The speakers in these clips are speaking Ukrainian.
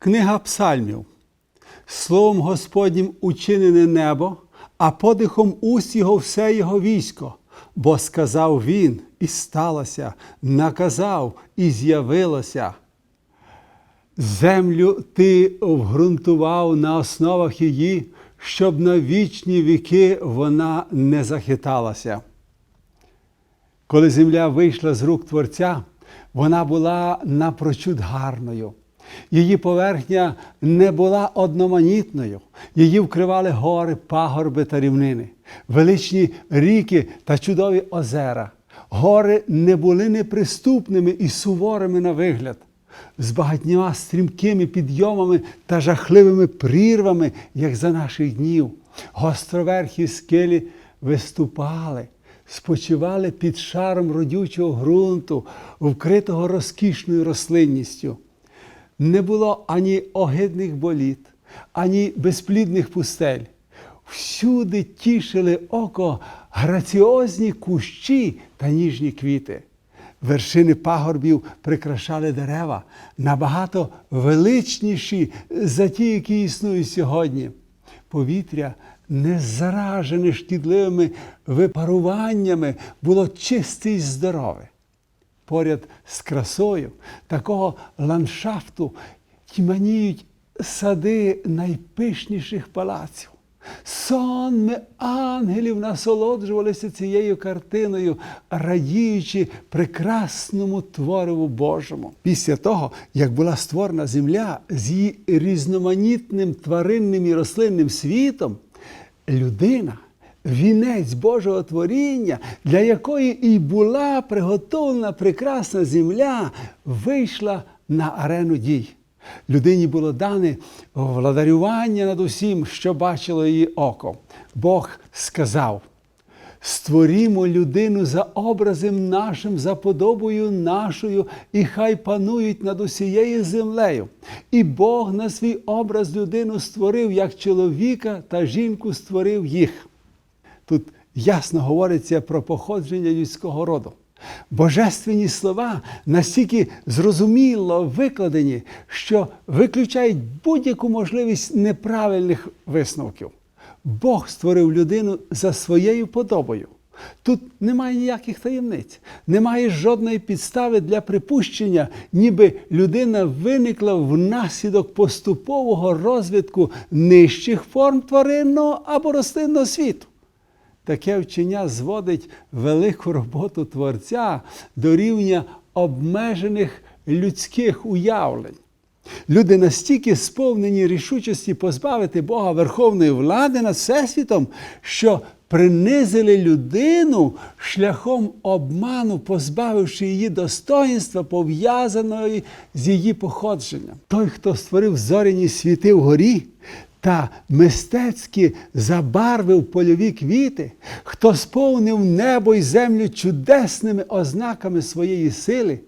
Книга Псальмів. Словом Господнім учинене небо, а подихом уст його все його військо. Бо сказав він, і сталося, наказав, і з'явилося. Землю ти вґрунтував на основах її, щоб на вічні віки вона не захиталася. Коли земля вийшла з рук Творця, вона була напрочуд гарною. Її поверхня не була одноманітною, її вкривали гори, пагорби та рівнини, величні ріки та чудові озера. Гори не були неприступними і суворими на вигляд, з багатьма стрімкими підйомами та жахливими прірвами, як за наших днів. Гостроверхі скелі виступали спочивали під шаром родючого ґрунту, вкритого розкішною рослинністю. Не було ані огидних боліт, ані безплідних пустель. Всюди тішили око граціозні кущі та ніжні квіти. Вершини пагорбів прикрашали дерева набагато величніші за ті, які існують сьогодні. Повітря не заражене шкідливими випаруваннями, було чисте і здорове. Поряд з красою такого ландшафту тьмяніють сади найпишніших палаців. Сонми ангелів насолоджувалися цією картиною, радіючи прекрасному твориву Божому. Після того, як була створена земля з її різноманітним тваринним і рослинним світом, людина, вінець Божого творіння, для якої і була приготовлена прекрасна земля, вийшла на арену дій. Людині було дане владарювання над усім, що бачило її око. Бог сказав: створімо людину за образом нашим, за подобою нашою, і хай панують над усією землею. І Бог на свій образ людину створив, як чоловіка та жінку створив їх. Тут ясно говориться про походження людського роду. Божественні слова настільки зрозуміло викладені, що виключають будь-яку можливість неправильних висновків. Бог створив людину за своєю подобою. Тут немає ніяких таємниць, немає жодної підстави для припущення, ніби людина виникла внаслідок поступового розвитку нижчих форм тваринного або рослинного світу. Таке вчення зводить велику роботу Творця до рівня обмежених людських уявлень. Люди настільки сповнені рішучості позбавити Бога верховної влади над Всесвітом, що принизили людину шляхом обману, позбавивши її достоїнства, пов'язаної з її походженням. Той, хто створив зоряні світи вгорі, та мистецьки забарвив польові квіти, хто сповнив небо й землю чудесними ознаками своєї сили,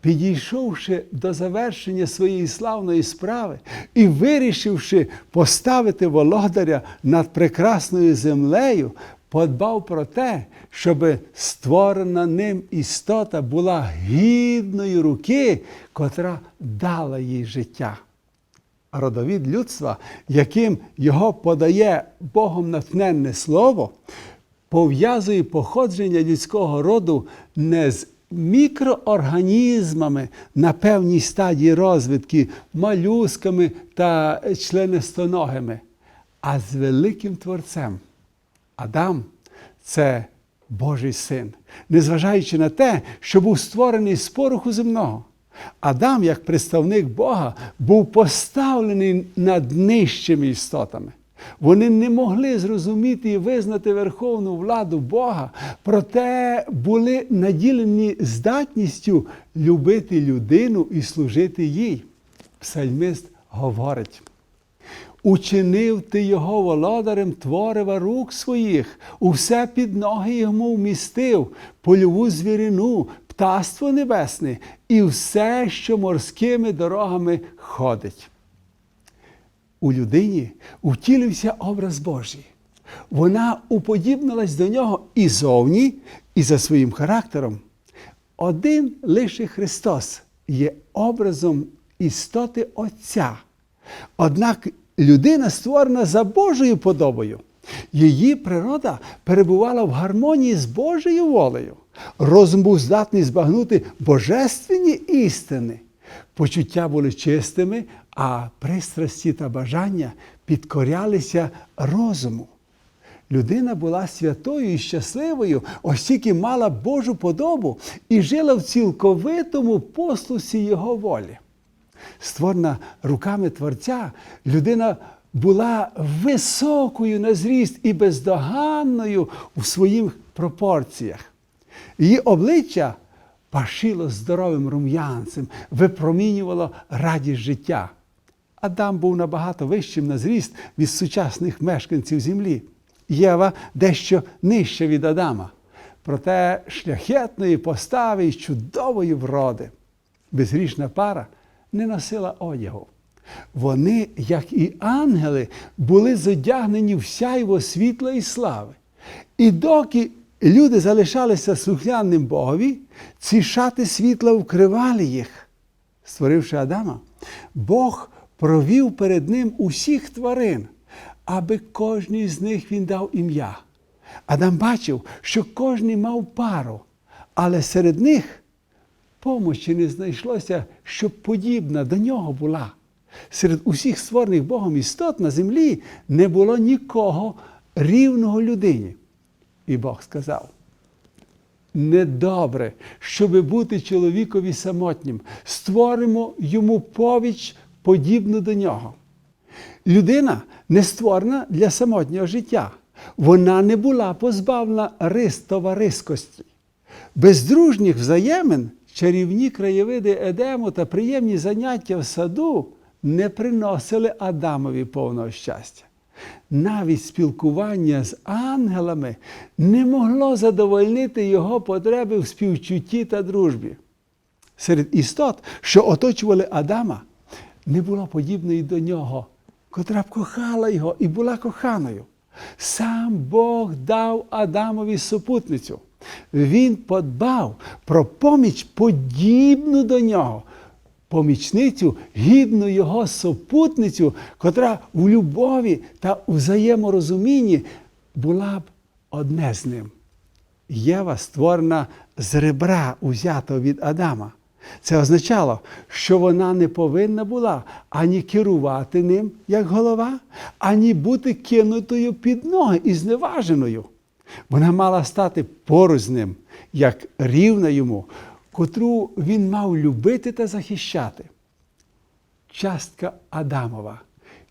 підійшовши до завершення своєї славної справи і вирішивши поставити володаря над прекрасною землею, подбав про те, щоб створена ним істота була гідною руки, котра дала їй життя родовід людства, яким його подає Богом натхненне слово, пов'язує походження людського роду не з мікроорганізмами на певній стадії розвитки, малюсками та членистоногими, а з великим Творцем. Адам це Божий син, незважаючи на те, що був створений з пороху земного. Адам, як представник Бога, був поставлений над нижчими істотами. Вони не могли зрозуміти і визнати верховну владу Бога, проте були наділені здатністю любити людину і служити їй. Псальмист говорить. Учинив ти його володарем творива рук своїх, усе під ноги йому вмістив, польову звірину, птаство небесне і все, що морськими дорогами ходить. У людині втілився образ Божий. Вона уподібнилась до нього і зовні, і за своїм характером. Один лише Христос є образом істоти Отця. Однак людина створена за Божою подобою. Її природа перебувала в гармонії з Божою волею. Розум був здатний збагнути божественні істини. Почуття були чистими, а пристрасті та бажання підкорялися розуму. Людина була святою і щасливою, оскільки мала Божу подобу і жила в цілковитому послусі Його волі. Створена руками Творця, людина була високою на зріст і бездоганною у своїх пропорціях. Її обличчя пашило здоровим рум'янцем, випромінювало радість життя. Адам був набагато вищим на зріст від сучасних мешканців землі. Єва дещо нижча від Адама, проте шляхетної постави і чудової вроди. Безгрішна пара не носила одягу. Вони, як і ангели, були зодягнені в сяйво світла і слави. І доки люди залишалися слухняним Богові, ці шати світла вкривали їх. Створивши Адама, Бог провів перед ним усіх тварин, аби кожній з них він дав ім'я. Адам бачив, що кожний мав пару, але серед них помочі не знайшлося, щоб подібна до нього була. Серед усіх створених Богом істот на землі не було нікого рівного людині. І Бог сказав: недобре, щоби бути чоловікові самотнім, створимо йому повіч подібну до нього. Людина не створена для самотнього життя. Вона не була позбавлена рис товариськості. Без дружніх взаємин чарівні краєвиди Едему та приємні заняття в саду не приносили Адамові повного щастя. Навіть спілкування з ангелами не могло задовольнити його потреби в співчутті та дружбі. Серед істот, що оточували Адама, не було подібної до нього, котра б кохала його і була коханою. Сам Бог дав Адамові супутницю. Він подбав про поміч подібну до нього, помічницю, гідну його супутницю, котра в любові та у взаєморозумінні була б одне з ним. Єва створена з ребра, узятого від Адама. Це означало, що вона не повинна була ані керувати ним як голова, ані бути кинутою під ноги і зневаженою. Вона мала стати поруч з ним, як рівна йому, котру він мав любити та захищати. Частка Адамова,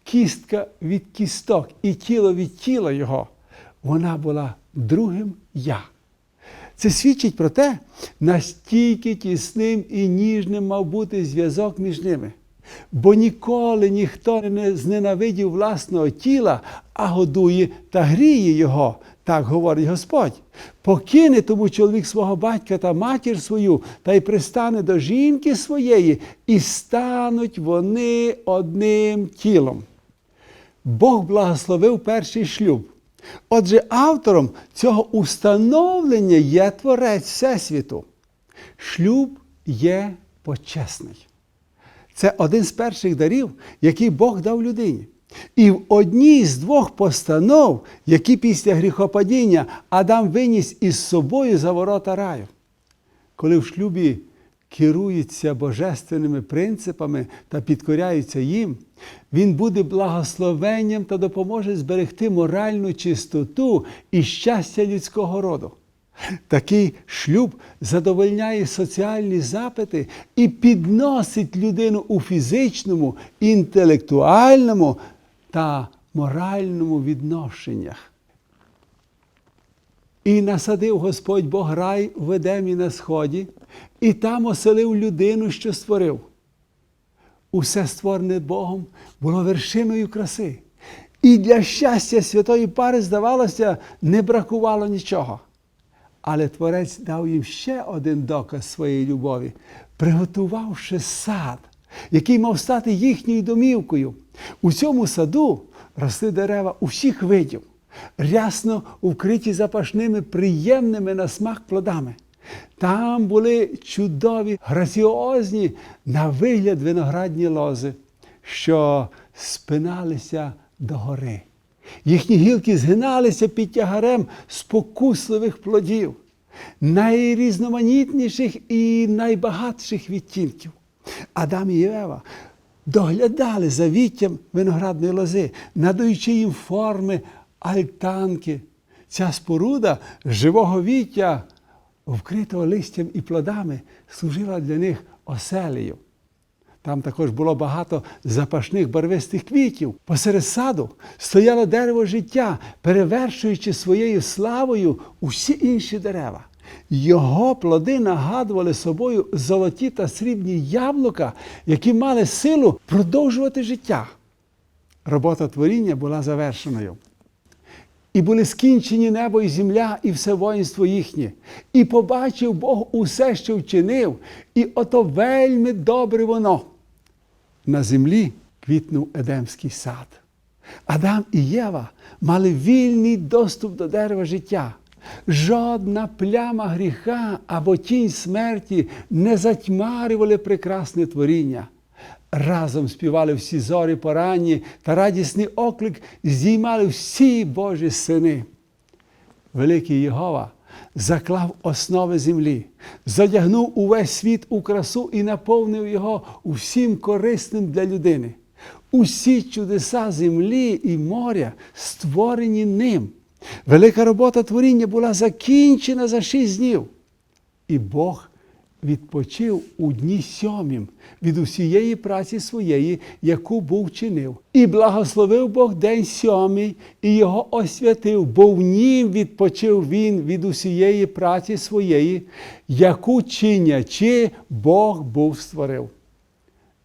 кістка від кісток і тіло від тіла його, вона була другим я. Це свідчить про те, настільки тісним і ніжним мав бути зв'язок між ними. Бо ніколи ніхто не зненавидів власного тіла, а годує та гріє його, так говорить Господь. Покине тому чоловік свого батька та матір свою, та й пристане до жінки своєї, і стануть вони одним тілом. Бог благословив перший шлюб. Отже, автором цього установлення є Творець Всесвіту. Шлюб є почесний. Це один з перших дарів, який Бог дав людині. І в одній з двох постанов, які після гріхопадіння Адам виніс із собою за ворота раю. Коли в шлюбі керуються божественними принципами та підкоряються їм, він буде благословенням та допоможе зберегти моральну чистоту і щастя людського роду. Такий шлюб задовольняє соціальні запити і підносить людину у фізичному, інтелектуальному та моральному відношеннях. І насадив Господь Бог рай в Едемі на сході, і там оселив людину, що створив. Усе створене Богом було вершиною краси. І для щастя святої пари, здавалося, не бракувало нічого. Але Творець дав їм ще один доказ своєї любові, приготувавши сад, який мав стати їхньою домівкою. У цьому саду росли дерева усіх видів, рясно вкриті запашними, приємними на смак плодами. Там були чудові, граціозні на вигляд виноградні лози, що спиналися до гори. Їхні гілки згиналися під тягарем спокусливих плодів, найрізноманітніших і найбагатших відтінків. Адам і Єва доглядали за віттям виноградної лози, надаючи їм форми альтанки. Ця споруда живого віття, вкритого листям і плодами, служила для них оселею. Там також було багато запашних барвистих квітів. Посеред саду стояло дерево життя, перевершуючи своєю славою усі інші дерева. Його плоди нагадували собою золоті та срібні яблука, які мали силу продовжувати життя. Робота творіння була завершеною. І були скінчені небо і земля, і все воїнство їхнє. І побачив Бог усе, що вчинив, і ото вельми добре воно. На землі квітнув Едемський сад. Адам і Єва мали вільний доступ до дерева життя. Жодна пляма гріха або тінь смерті не затьмарювали прекрасне творіння. Разом співали всі зорі поранні та радісний оклик здіймали всі Божі сини. Великий Єгова заклав основи землі, задягнув увесь світ у красу і наповнив його усім корисним для людини. Усі чудеса землі і моря створені ним. Велика робота творіння була закінчена за шість днів. І Бог відпочив у дні сьомім від усієї праці своєї, яку був чинив. І благословив Бог день сьомий і його освятив, бо в нім відпочив він від усієї праці своєї, яку чинячи Бог був створив.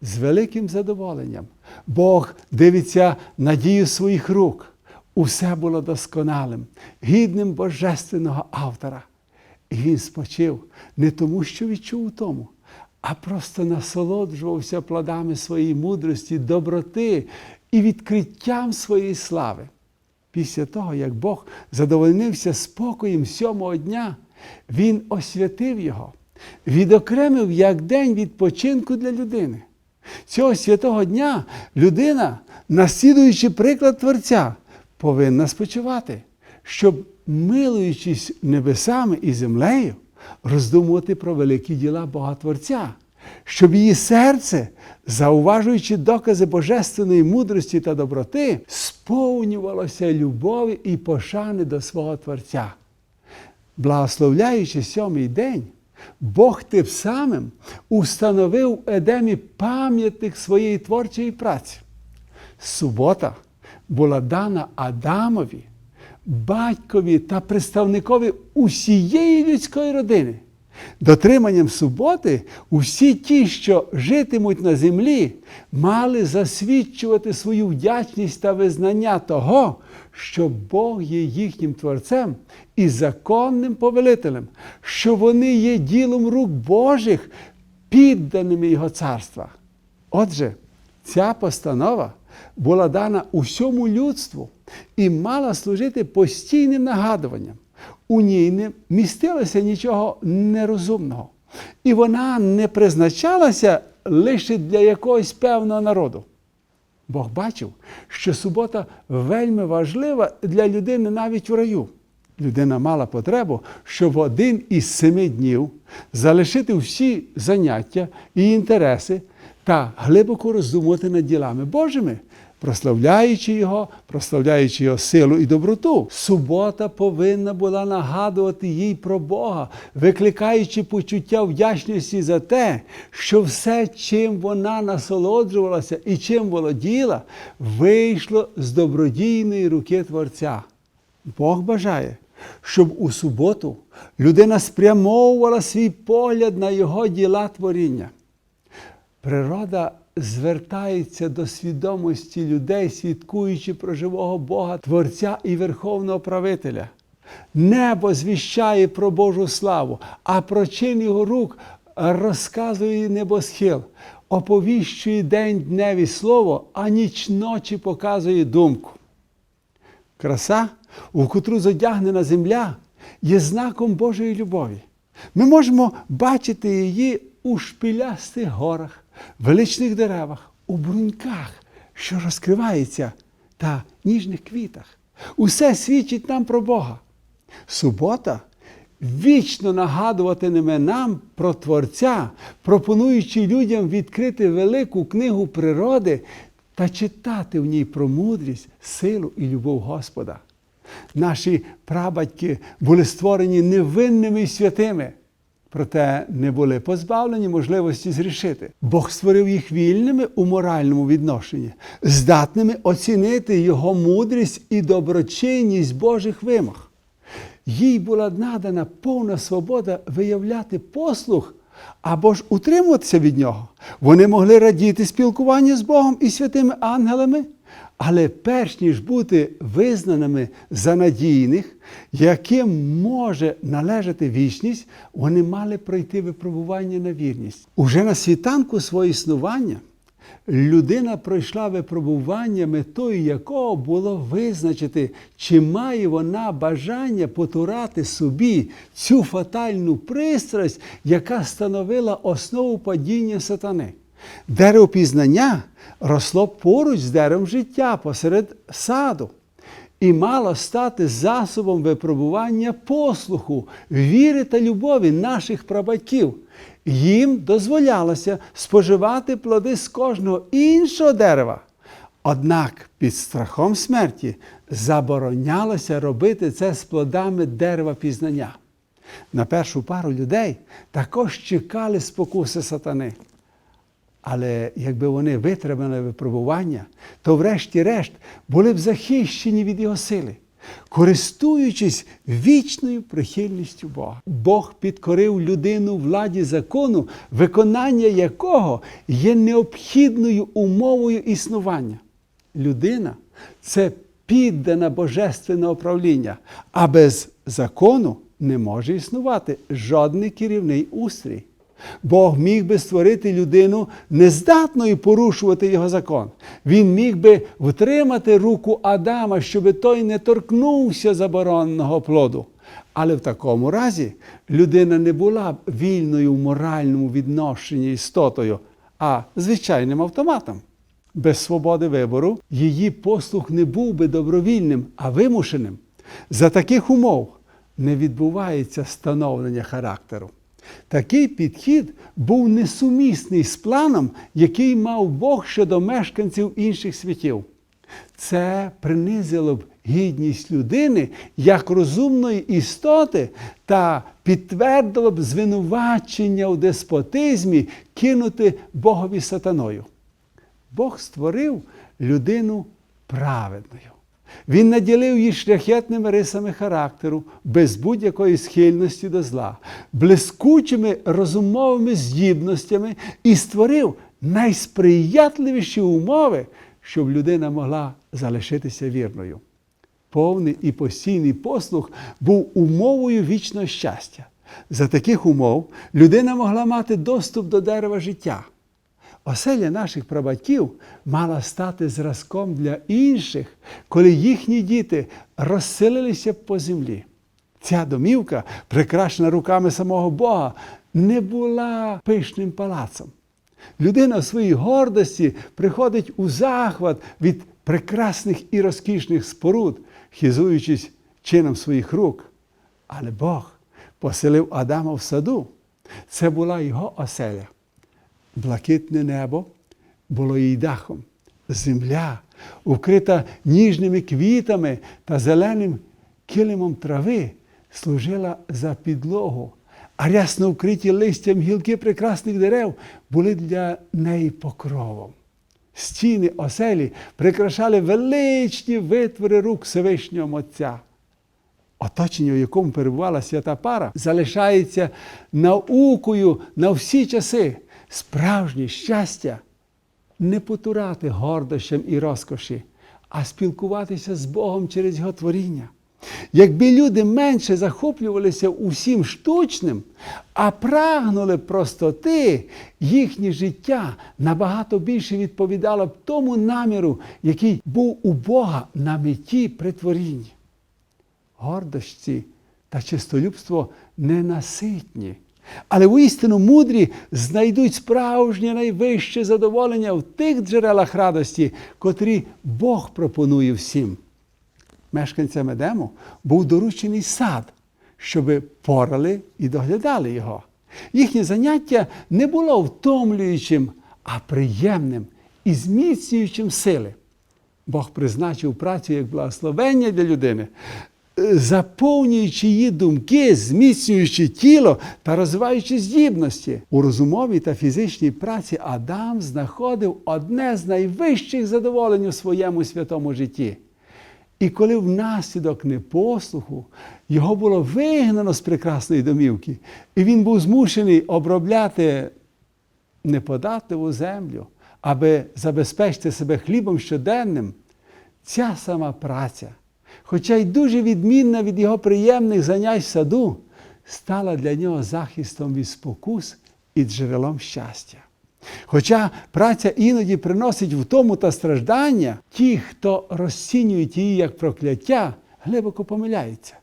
З великим задоволенням Бог дивиться на дію своїх рук. Усе було досконалим, гідним божественного автора. І він спочив не тому, що відчув тому, а просто насолоджувався плодами своєї мудрості, доброти і відкриттям своєї слави. Після того, як Бог задовольнився спокоєм сьомого дня, Він освятив його, відокремив як день відпочинку для людини. Цього святого дня людина, наслідуючи приклад Творця, повинна спочивати, щоб, милуючись небесами і землею, роздумувати про великі діла Бога Творця, щоб її серце, зауважуючи докази божественної мудрості та доброти, сповнювалося любові і пошани до свого Творця. Благословляючи сьомий день, Бог тим самим установив в Едемі пам'ятник своєї творчої праці. Субота була дана Адамові, батькові та представникові усієї людської родини. Дотриманням суботи усі ті, що житимуть на землі, мали засвідчувати свою вдячність та визнання того, що Бог є їхнім творцем і законним повелителем, що вони є ділом рук Божих, підданими Його царства. Отже, ця постанова була дана усьому людству і мала служити постійним нагадуванням. У ній не містилося нічого нерозумного. І вона не призначалася лише для якогось певного народу. Бог бачив, що субота вельми важлива для людини навіть у раю. Людина мала потребу, щоб один із семи днів залишити всі заняття і інтереси та глибоко роздумувати над ділами Божими, прославляючи Його, прославляючи Його силу і доброту. Субота повинна була нагадувати їй про Бога, викликаючи почуття вдячності за те, що все, чим вона насолоджувалася і чим володіла, вийшло з добродійної руки Творця. Бог бажає, щоб у суботу людина спрямовувала свій погляд на його діла творіння. Природа звертається до свідомості людей, свідкуючи про живого Бога, Творця і Верховного Правителя. Небо звіщає про Божу славу, а про чин його рук розказує небосхил, оповіщує день дневі слово, а ніч ночі показує думку. Краса, у котру задягнена земля, є знаком Божої любові. Ми можемо бачити її у шпилястих горах, величних деревах, у бруньках, що розкривається, та ніжних квітах. Усе свідчить нам про Бога. Субота вічно нагадуватиме нам про Творця, пропонуючи людям відкрити велику книгу природи та читати в ній про мудрість, силу і любов Господа. Наші прабатьки були створені невинними і святими, проте не були позбавлені можливості зрішити. Бог створив їх вільними у моральному відношенні, здатними оцінити його мудрість і доброчинність Божих вимог. Їй була надана повна свобода виявляти послух або ж утримуватися від нього. Вони могли радіти спілкуванню з Богом і святими ангелами, але перш ніж бути визнаними за надійних, яким може належати вічність, вони мали пройти випробування на вірність. Уже на світанку свого існування людина пройшла випробування, метою якого було визначити, чи має вона бажання потурати собі цю фатальну пристрасть, яка становила основу падіння сатани. Дерево пізнання росло поруч з деревом життя посеред саду і мало стати засобом випробування послуху, віри та любові наших прабатьків. Їм дозволялося споживати плоди з кожного іншого дерева. Однак під страхом смерті заборонялося робити це з плодами дерева пізнання. На першу пару людей також чекали спокуси сатани. Але якби вони витримали випробування, то врешті-решт були б захищені від його сили, користуючись вічною прихильністю Бога. Бог підкорив людину владі закону, виконання якого є необхідною умовою існування. Людина це піддана божественне управління, а без закону не може існувати жодний керівний устрій. Бог міг би створити людину нездатною порушувати його закон. Він міг би втримати руку Адама, щоб той не торкнувся забороненого плоду. Але в такому разі людина не була б вільною в моральному відношенні істотою, а звичайним автоматом. Без свободи вибору її послух не був би добровільним, а вимушеним. За таких умов не відбувається становлення характеру. Такий підхід був несумісний з планом, який мав Бог щодо мешканців інших світів. Це принизило б гідність людини як розумної істоти та підтвердило б звинувачення у деспотизмі кинути Богові сатаною. Бог створив людину праведною. Він наділив її шляхетними рисами характеру, без будь-якої схильності до зла, блискучими розумовими здібностями і створив найсприятливіші умови, щоб людина могла залишитися вірною. Повний і постійний послух був умовою вічного щастя. За таких умов людина могла мати доступ до дерева життя. Оселя наших прабатьків мала стати зразком для інших, коли їхні діти розселилися по землі. Ця домівка, прикрашена руками самого Бога, не була пишним палацом. Людина в своїй гордості приходить у захват від прекрасних і розкішних споруд, хизуючись чином своїх рук. Але Бог поселив Адама в саду. Це була його оселя. Блакитне небо було їй дахом, земля, укрита ніжними квітами та зеленим килимом трави, служила за підлогу, а рясно вкриті листям гілки прекрасних дерев були для неї покровом. Стіни оселі прикрашали величні витвори рук Всевишнього Отця. Оточення, в якому перебувала свята пара, залишається наукою на всі часи. Справжнє щастя не потурати гордощам і розкоші, а спілкуватися з Богом через Його творіння. Якби люди менше захоплювалися усім штучним, а прагнули простоти, їхнє життя набагато більше відповідало б тому наміру, який був у Бога на меті при творінні. Гордощі та чистолюбство ненаситні, Але воістину мудрі знайдуть справжнє найвище задоволення в тих джерелах радості, котрі Бог пропонує всім. Мешканцям Едему був доручений сад, щоб порали і доглядали його. Їхнє заняття не було втомлюючим, а приємним і зміцнюючим сили. Бог призначив працю як благословення для людини, заповнюючи її думки, зміцнюючи тіло та розвиваючи здібності. У розумовій та фізичній праці Адам знаходив одне з найвищих задоволень у своєму святому житті. І коли внаслідок непослуху його було вигнано з прекрасної домівки, і він був змушений обробляти неподатливу землю, аби забезпечити себе хлібом щоденним, ця сама праця, хоча й дуже відмінна від його приємних занять в саду, стала для нього захистом від спокус і джерелом щастя. Хоча праця іноді приносить втому та страждання, ті, хто розцінюють її як прокляття, глибоко помиляються.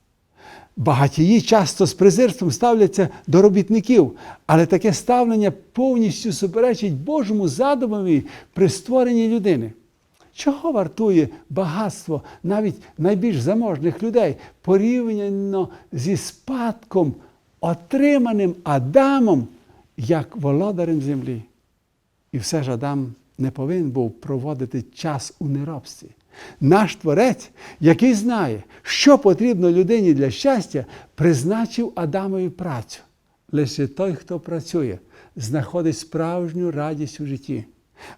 Багатії часто з презирством ставляться до робітників, але таке ставлення повністю суперечить Божому задумові при створенні людини. Чого вартує багатство навіть найбільш заможних людей порівняно зі спадком, отриманим Адамом як володарем землі? І все ж Адам не повинен був проводити час у неробстві. Наш Творець, який знає, що потрібно людині для щастя, призначив Адамові працю. Лише той, хто працює, знаходить справжню радість у житті.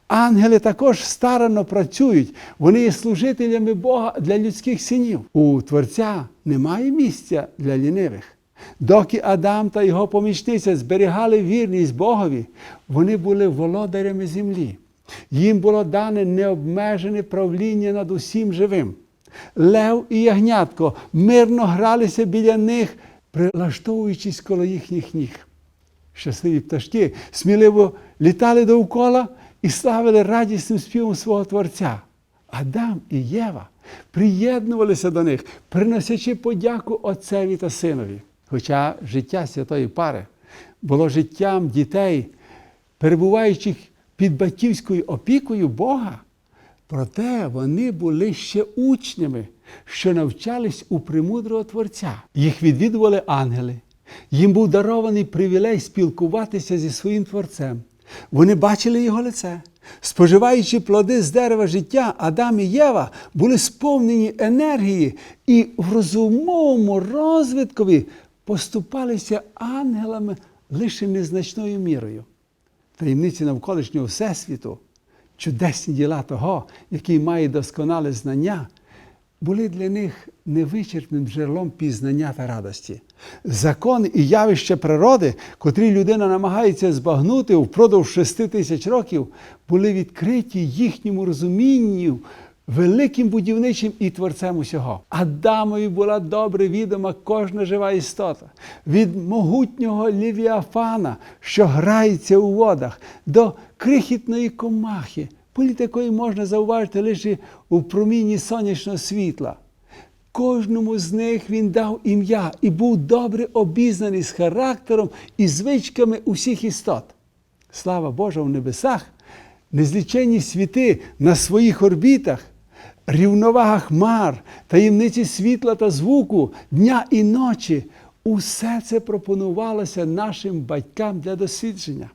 Ангели також старанно працюють, вони є служителями Бога для людських синів. У Творця немає місця для лінивих. Доки Адам та його помічниця зберігали вірність Богові, вони були володарями землі. Їм було дане необмежене правління над усім живим. Лев і ягнятко мирно гралися біля них, прилаштовуючись коло їхніх ніг. Щасливі пташки сміливо літали довкола і славили радісним співом свого Творця. Адам і Єва приєднувалися до них, приносячи подяку Отцеві та Синові. Хоча життя святої пари було життям дітей, перебуваючих під батьківською опікою Бога, проте вони були ще учнями, що навчались у премудрого Творця. Їх відвідували ангели. Їм був дарований привілей спілкуватися зі своїм Творцем. Вони бачили його лице. Споживаючи плоди з дерева життя, Адам і Єва були сповнені енергії і в розумовому розвиткові поступалися ангелами лише незначною мірою. Таємниці навколишнього Всесвіту, чудесні діла того, який має досконале знання, були для них невичерпним джерелом пізнання та радості. Закони і явища природи, котрі людина намагається збагнути впродовж шести тисяч років, були відкриті їхньому розумінню великим будівничим і творцем усього. Адамові була добре відома кожна жива істота, від могутнього лівіафана, що грається у водах, до крихітної комахи, політ якої можна зауважити лише у промінні сонячного світла. Кожному з них він дав ім'я і був добре обізнаний з характером і звичками усіх істот. Слава Божа в небесах, незліченні світи на своїх орбітах, рівновага хмар, таємниці світла та звуку, дня і ночі. Усе це пропонувалося нашим батькам для дослідження.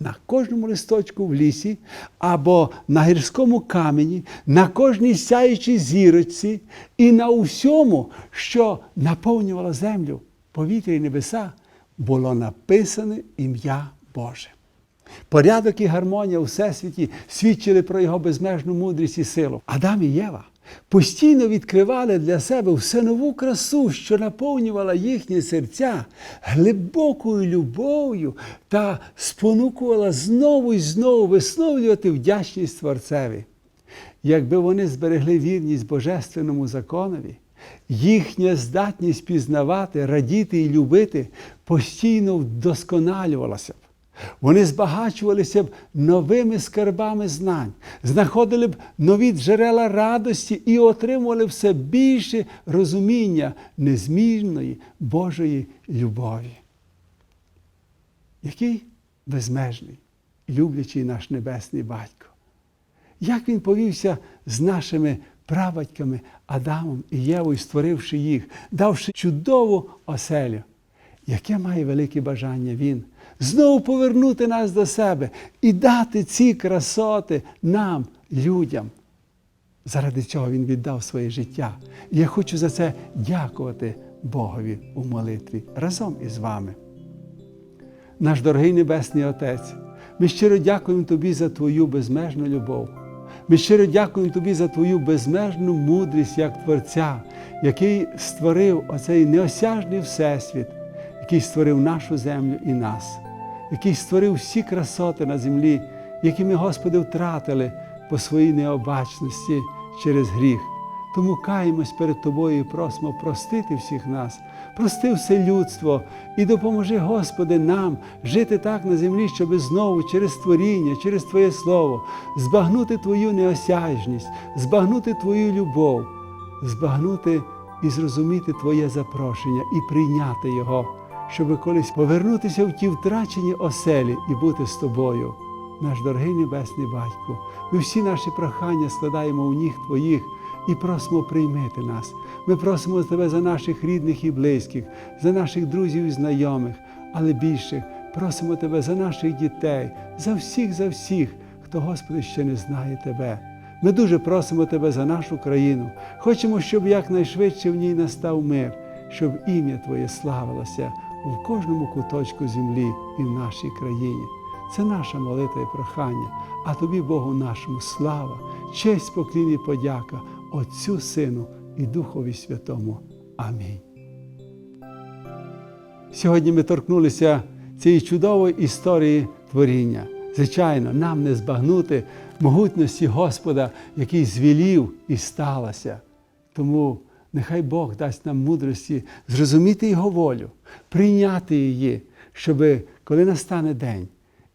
На кожному листочку в лісі або на гірському камені, на кожній сяючій зірочці і на усьому, що наповнювало землю, повітря і небеса, було написане ім'я Боже. Порядок і гармонія у всесвіті свідчили про його безмежну мудрість і силу. Адам і Єва постійно відкривали для себе все нову красу, що наповнювала їхні серця глибокою любов'ю та спонукувала знову і знову висловлювати вдячність Творцеві. Якби вони зберегли вірність Божественному законові, їхня здатність пізнавати, радіти і любити постійно вдосконалювалася б. Вони збагачувалися б новими скарбами знань, знаходили б нові джерела радості і отримували все більше розуміння незмірної Божої любові. який безмежний, люблячий наш небесний батько. Як він повівся з нашими прабатьками Адамом і Євою, створивши їх, давши чудову оселю, яке має велике бажання він знову повернути нас до себе і дати ці красоти нам, людям. Заради цього він віддав своє життя. І я хочу за це дякувати Богові у молитві разом із вами. Наш дорогий Небесний Отець, ми щиро дякуємо Тобі за Твою безмежну любов. Ми щиро дякуємо Тобі за Твою безмежну мудрість як Творця, який створив оцей неосяжний Всесвіт, який створив нашу землю і нас, який створив всі красоти на землі, які ми, Господи, втратили по своїй необачності через гріх. Тому каємось перед Тобою і просимо простити всіх нас, прости все людство і допоможи, Господи, нам жити так на землі, щоби знову через творіння, через Твоє Слово збагнути Твою неосяжність, збагнути Твою любов, збагнути і зрозуміти Твоє запрошення і прийняти Його, щоби колись повернутися в ті втрачені оселі і бути з Тобою. Наш дорогий Небесний Батько, ми всі наші прохання складаємо у ніг Твоїх і просимо приймити нас. Ми просимо Тебе за наших рідних і близьких, за наших друзів і знайомих, але більше просимо Тебе за наших дітей, за всіх, за всіх, хто, Господи, ще не знає Тебе. Ми дуже просимо Тебе за нашу країну. Хочемо, щоб якнайшвидше в ній настав мир, щоб ім'я Твоє славилося в кожному куточку землі і в нашій країні. Це наша молитва і прохання, а тобі, Богу нашому, слава, честь, поклін і подяка Отцю Сину і Духові Святому. Амінь. Сьогодні ми торкнулися цієї чудової історії творіння. Звичайно, нам не збагнути могутності Господа, який звілів і сталося. Тому нехай Бог дасть нам мудрості зрозуміти Його волю, прийняти її, щоб коли настане день,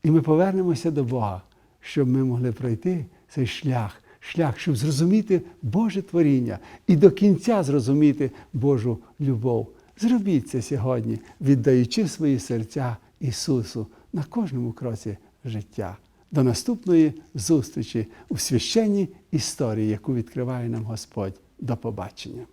і ми повернемося до Бога, щоб ми могли пройти цей шлях, шлях, щоб зрозуміти Боже творіння і до кінця зрозуміти Божу любов. Зробіть це сьогодні, віддаючи свої серця Ісусу на кожному кроці життя. До наступної зустрічі у священній історії, яку відкриває нам Господь. До побачення.